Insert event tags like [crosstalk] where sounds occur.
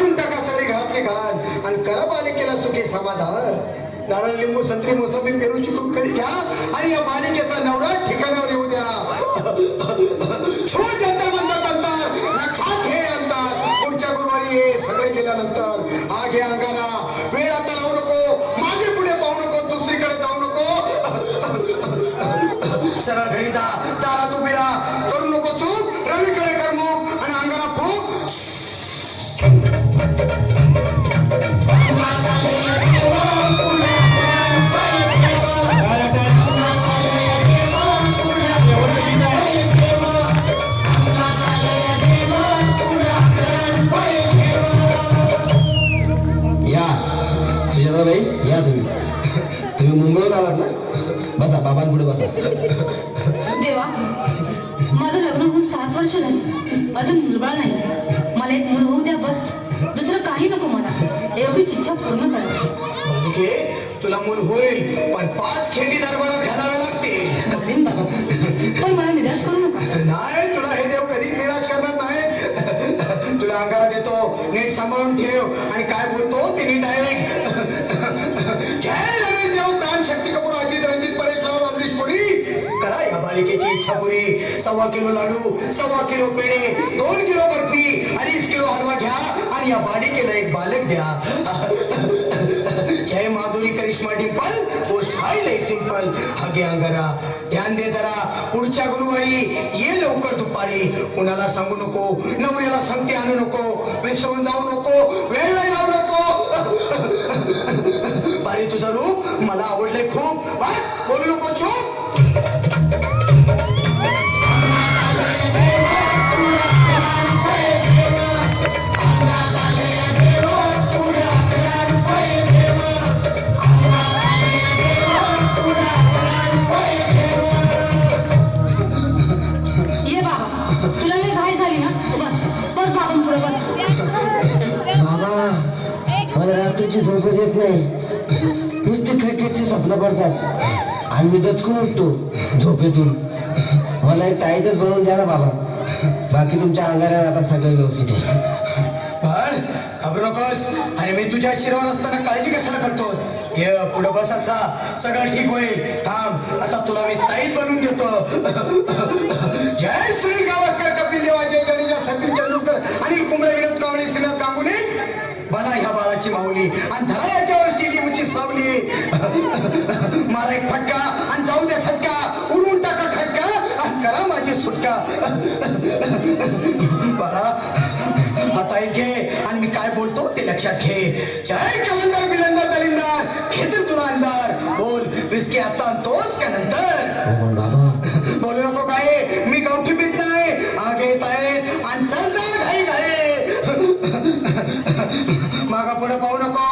काढून टाका सगळे घरातले घाण. आणि करा पालिकेला सुखी समाधान. नारळ लिंबू संत्री मोसंबी पेरूची खूप कळी घ्या. आणि या मालिकेचा नवरा बाबांपुढे बसा. देवा माझं लग्न होऊन सात वर्ष झाली. अजून मुलबाळ नाही. मला एक मूल होऊ द्या बस. दुसरं काही नको मला. एवढीच इच्छा पूर्ण करा. तुला मूल होईल पण पाच खेटी दरबारात घालावे बाबा पण मला निराश करू नका. नाही तुला हे देव कधीच निराश करणार नाहीत. तुला अंगारा देतो नीट सांभाळून ठेव. आणि काय बोलतो करा या इच्छा पुरी. सव्वा किलो लाडू सव्वा किलो पेढे दोन किलो बर्फी अडीच किलो हलवा घ्या आणि या बालिकेला एक बालक द्या. जय माधुरी करिश्मा डिंपल पोस्ट हाय लय सिंपल. हगे अंगरा ध्यान दे जरा पुढच्या गुरुवारी ये लवकर दुपारी. कुणाला सांगू नको नवऱ्याला सांगते आणू नको विसरून जाऊ नको वेळ नाही लावू नको. बारी तुझं रूप मला आवडलंय खूप. बस बोलू नको चूप. मला झोपच येत नाही. नुसते क्रिकेटची स्वप्न पडतात. आणि मी दचकून उठतो झोपेतून. मला एक ताईतच बनवून द्या ना बाबा. बाकी तुमच्या अंगाऱ्यात आता सगळं व्यवस्थित आहे. बाळ घाबरू नकोस. आणि मी तुझ्या शिरावर असताना काळजी कशाला करतोस? ये पुढे बस असा. सगळं ठीक होईल. थांब. आता तुला मी ताईत बनवून देतो. जय श्री बना माऊली आणि धरा याच्यावर चिलीमची सावली. [laughs] मारा एक फटका आणि जाऊ द्या सटका. उडवून टाका खटका आणि करा माझी सुटका. [laughs] बाळा आता ऐके आणि मी काय बोलतो ते लक्षात घे. जय कलंदर बिलंदर दलिंदर. घेतील तुला अंधार. बोल विस्के आता आणतोस का नंतर? हो, हो, हो पण बाबा बोलू नको काय मी गावठी पीत नाही आगे येत आहेत आणि चल चल घाई घाई मागा पुढे पाहू नको.